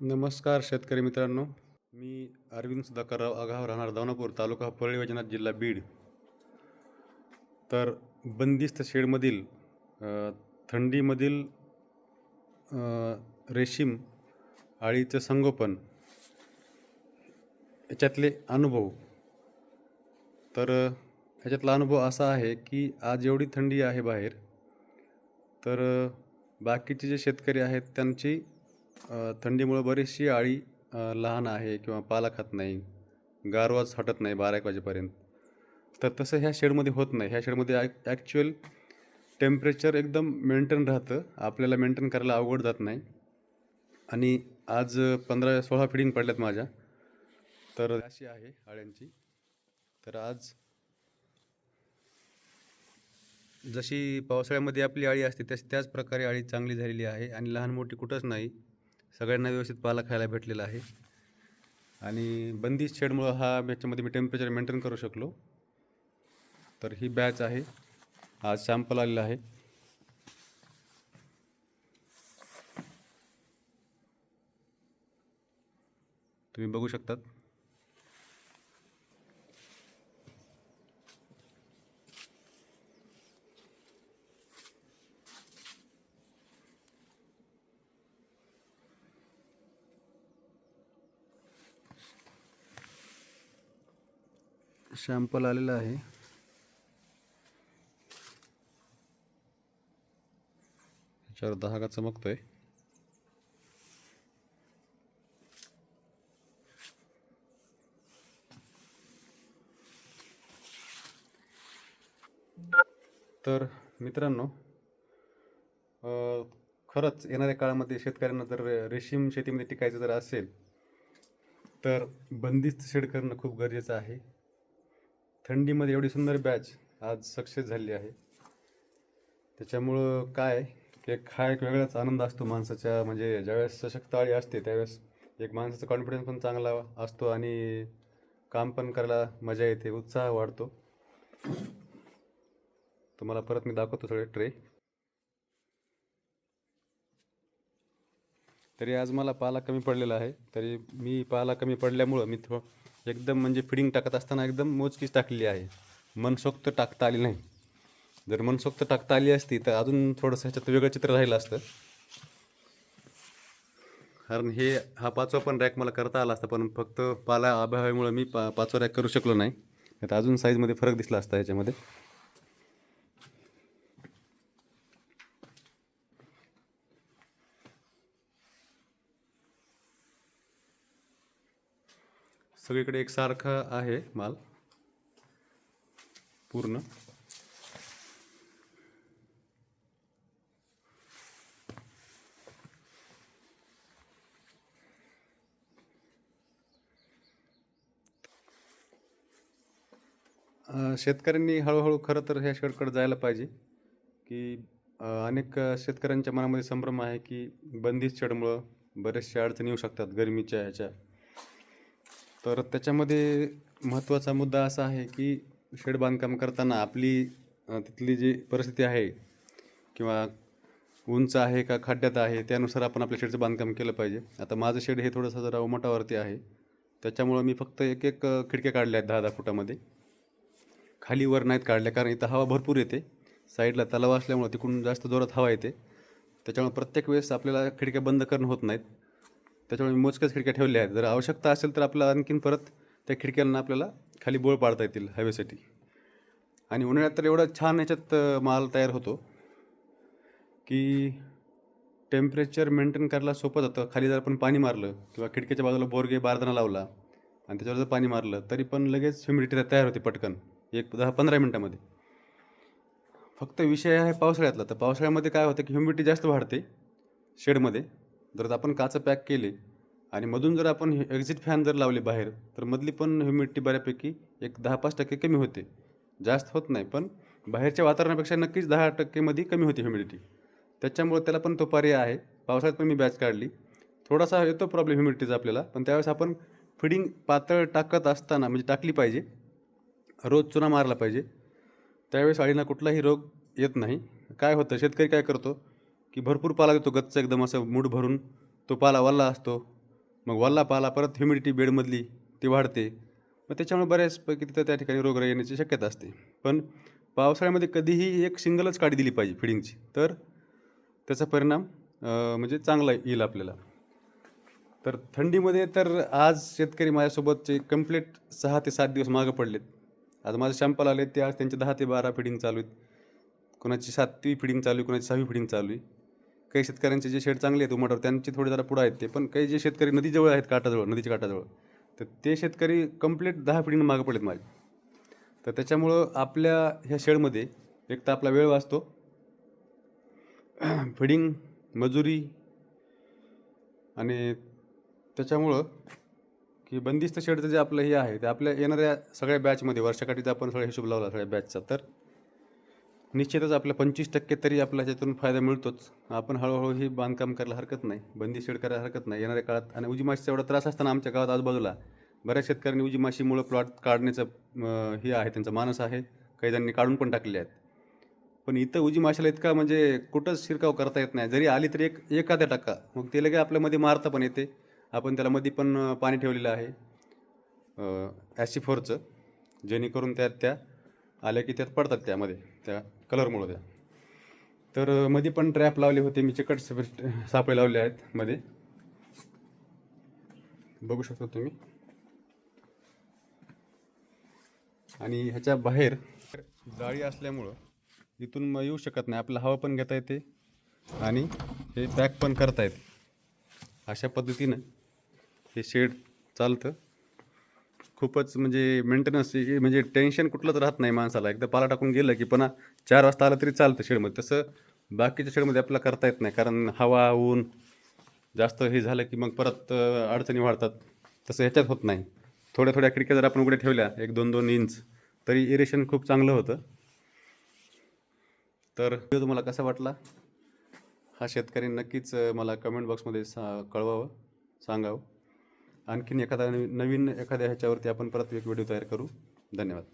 नमस्कार शेतकरी मित्रांनो. मी अरविंद सुधाकरराव आघाव राहणार दावणापूर तालुका परळी वैजनाथ जिल्हा बीड. तर बंदिस्त शेडमधील थंडीमधील रेशीम आळीचं संगोपन याच्यातले अनुभव. तर याच्यातला अनुभव असा आहे की आज एवढी थंडी आहे बाहेर तर बाकीचे जे शेतकरी आहेत त्यांची थंडीमुळं बरीचशी आळी लहान आहे किंवा पाला खात नाही गारवाच हटत नाही बारा एक वाजेपर्यंत. तर तसं ह्या शेडमध्ये होत नाही. ह्या शेडमध्ये ॲक ॲक्च्युअल टेम्परेचर एकदम मेंटेन राहतं. आपल्याला मेंटेन करायला अवघड जात नाही. आणि आज पंधरा सोळा फिडिंग पडल्यात माझ्या. तर अशी आहे आळ्यांची. तर आज जशी पावसाळ्यामध्ये आपली आळी असते तशी त्याच प्रकारे आळी चांगली झालेली आहे. आणि लहान मोठी कुठंच नाही. सगळ्यांना व्यवस्थित पाला खायला भेटलेला आहे. आणि बंदी शेडमुळं हा याच्यामध्ये मी टेम्परेचर मेंटेन करू शकलो. तर ही बॅच आहे. आज सॅम्पल आलेला आहे. तुम्ही बघू शकतात. सॅम्पल आलेला आहे. ह्याच्यावर दहागा चमकतोय? तर मित्रांनो खरंच येणाऱ्या काळामध्ये शेतकऱ्यांना जर रेशीम शेतीमध्ये टिकायचं जर असेल तर बंदिस्त शेड करणं खूप गरजेचं आहे. थंडीमध्ये एवढी सुंदर बॅच आज सक्सेस झाली आहे. त्याच्यामुळं काय की एक हा एक वेगळाच आनंद असतो माणसाच्या म्हणजे ज्यावेळेस सशक्त आळी असते त्यावेळेस एक माणसाचा कॉन्फिडन्स पण चांगला असतो आणि काम पण करायला मजा येते उत्साह वाढतो. तुम्हाला परत मी दाखवतो सगळे ट्रे तरी आज मला पाला कमी पडलेला आहे. तरी मी पाला कमी पडल्यामुळं मी थोडं एकदम म्हणजे फिडिंग टाकत असताना एकदम मोजकीच टाकलेली आहे. मनसोक्त टाकता आली नाही. जर मनसोक्त टाकता आली असती तर अजून थोडंसं ह्याच्यात वेगळं चित्र राहिलं असतं. कारण हे हा पाचवा पण रॅक मला करता आला असता पण फक्त पाला अभावामुळे मी पा पाचवा रॅक करू शकलो नाही. आता अजून साईजमध्ये फरक दिसला असता ह्याच्यामध्ये. सगळीकडे एकसारखा आहे माल. पूर्ण. शेतकऱ्यांनी हळूहळू खरं तर ह्या शेडकडे जायला पाहिजे की अनेक शेतकऱ्यांच्या मनामध्ये संभ्रम आहे की बंदिस्त शेडमुळं बरेचशा अडचणी येऊ शकतात गरमीच्या ह्याच्या. तर त्याच्यामध्ये महत्त्वाचा मुद्दा असा आहे की शेड बांधकाम करताना आपली तिथली जी परिस्थिती आहे किंवा उंच आहे का खड्ड्यात आहे त्यानुसार आपण आपल्या शेडचं बांधकाम केलं पाहिजे. आता माझं शेड हे थोडंसं जरा उमटावरती आहे. त्याच्यामुळं मी फक्त एक एक खिडक्या काढल्या आहेत दहा दहा फुटामध्ये. खाली वर नाहीत काढल्या कारण इथं हवा भरपूर येते. साईडला तलाव असल्यामुळं तिकडून जास्त जोरात हवा येते. त्याच्यामुळे प्रत्येक वेळेस आपल्याला खिडक्या बंद करणं होत नाहीत. त्याच्यामुळे मोजक्याच खिडक्या ठेवल्या आहेत. जर आवश्यकता असेल तर आपल्याला आणखीन परत त्या खिडक्यांना आपल्याला खाली बोळ पाडता येतील हवेसाठी. आणि उन्हाळ्यात तर एवढा छान याच्यात माल तयार होतो की टेम्परेचर मेंटेन करायला सोपं जातं. खाली जर आपण पाणी मारलं किंवा खिडकीच्या बाजूला बोरगे बारदाना लावला आणि त्याच्यावर जर पाणी मारलं तरी पण लगेच ह्युमिडिटी तयार होते पटकन. एक दहा पंधरा मिनटामध्ये. फक्त विषय आहे पावसाळ्यातला. तर पावसाळ्यामध्ये काय होतं की ह्युमिडिटी जास्त वाढते शेडमध्ये. जर आपण काचं पॅक केले आणि मधून जर आपण एक्झिट फॅन जर लावले बाहेर तर मधली पण ह्युमिडिटी बऱ्यापैकी एक दहा पाच टक्के कमी होते. जास्त होत नाही पण बाहेरच्या वातावरणापेक्षा नक्कीच दहा टक्केमध्ये कमी होती ह्युमिडिटी त्याच्यामुळे त्याला पण तो पर्याय आहे. पावसाळ्यात पण मी बॅच काढली. थोडासा येतो प्रॉब्लेम ह्युमिडिटीचा आपल्याला पण त्यावेळेस आपण फिडिंग पातळ टाकत असताना म्हणजे टाकली पाहिजे. रोज चुना मारला पाहिजे. त्यावेळेस अळीला कुठलाही रोग येत नाही. काय होतं? शेतकरी काय करतो? की भरपूर पाला देतो गच्च एकदम असं मूड भरून. तो पाला वल्ला असतो. मग वल्ला पाला परत ह्युमिडिटी बेडमधली ती वाढते. मग त्याच्यामुळे बऱ्याचपैकी तिथं त्या ठिकाणी रोगराई येण्याची शक्यता असते. पण पावसाळ्यामध्ये कधीही एक सिंगलच काढी दिली पाहिजे फिडिंगची तर त्याचा परिणाम म्हणजे चांगला येईल आपल्याला. तर थंडीमध्ये तर आज शेतकरी माझ्यासोबतचे कंप्लीट सहा ते सात दिवस मागं पडलेत. आज माझे शॅम्पल आले ते आज त्यांचे दहा ते बारा फिडिंग चालू आहेत. कोणाची सातवी फिडिंग चालू आहे कोणाची सहावी फिडिंग चालू आहे. काही शेतकऱ्यांचे जे शेड चांगले आहेत उमाटावर त्यांचे थोडे जरा पुढं आहेत ते. पण काही जे शेतकरी नदीजवळ आहेत काठाजवळ नदीच्या काठाजवळ तर ते शेतकरी कंप्लीट दहा फिडिंग मागं पडलेत माझे तर त्याच्यामुळं आपल्या ह्या शेडमध्ये एक तर आपला वेळ वाचतो. फिडिंग मजुरी आणि त्याच्यामुळं की बंदिस्त शेडचं जे आपलं हे आहे ते आपल्या येणाऱ्या सगळ्या बॅचमध्ये वर्षाकाठीचा आपण सगळा हिशोब लावला सगळ्या बॅचचा तर निश्चितच आपल्या पंचवीस टक्के तरी आपल्या त्यातून फायदा मिळतोच. आपण हळूहळू ही बांधकाम करायला हरकत नाही बंदी शेड करायला हरकत नाही. येणाऱ्या काळात आणि उजी माशीचा एवढा त्रास असताना आमच्या गावात आजूबाजूला बऱ्याच शेतकऱ्यांनी उजी माशीमुळं प्लॉट काढण्याचं हे आहे त्यांचा मानस आहे. काही जणांनी काढून पण टाकले आहेत. पण इथं उजी माशाला इतका म्हणजे कुठंच शिरकाव करता येत नाही. जरी आली तरी एक एखाद्या टक्का मग ते लगे आपल्यामध्ये मारता पण येते. आपण त्याला मध्ये पण पाणी ठेवलेलं आहे. ॲसिफोरचं जेणेकरून त्यात त्या आल्या की त्यात पडतात त्यामध्ये. त्या कलरमुळं त्या. तर मध्ये पण ट्रॅप लावले होते मी चिकट सापळे लावले आहेत मध्ये. बघू शकता तुम्ही. आणि ह्याच्या बाहेर जाळी असल्यामुळं इथून मग येऊ शकत नाही. आपलं हवा पण घेता येते आणि हे पॅक पण करता येते. अशा पद्धतीनं हे शेड चालतं. खूपच म्हणजे मेंटेनन्स म्हणजे टेन्शन कुठलंच राहत नाही माणसाला. एकदा पाला टाकून गेलं की पुन्हा चार वाजता आलं तरी चालतं शेडमध्ये. तसं बाकीच्या शेडमध्ये आपल्याला करता येत नाही. कारण हवा ऊन जास्त हे झालं की मग परत अडचणी वाढतात. तसं ह्याच्यात होत नाही. थोड्या थोड्या खिडक्या जर आपण उघड्या ठेवल्या एक दोन दोन इंच तरी इरेशन खूप चांगलं होतं. तर व्हिडिओ तुम्हाला कसा वाटला? हा शेतकरी नक्कीच मला कमेंट बॉक्समध्ये सा कळवावं सांगावं. आणखीन एखादा नवीन एखाद्या ह्याच्यावरती आपण परत एक व्हिडिओ तयार करू. धन्यवाद.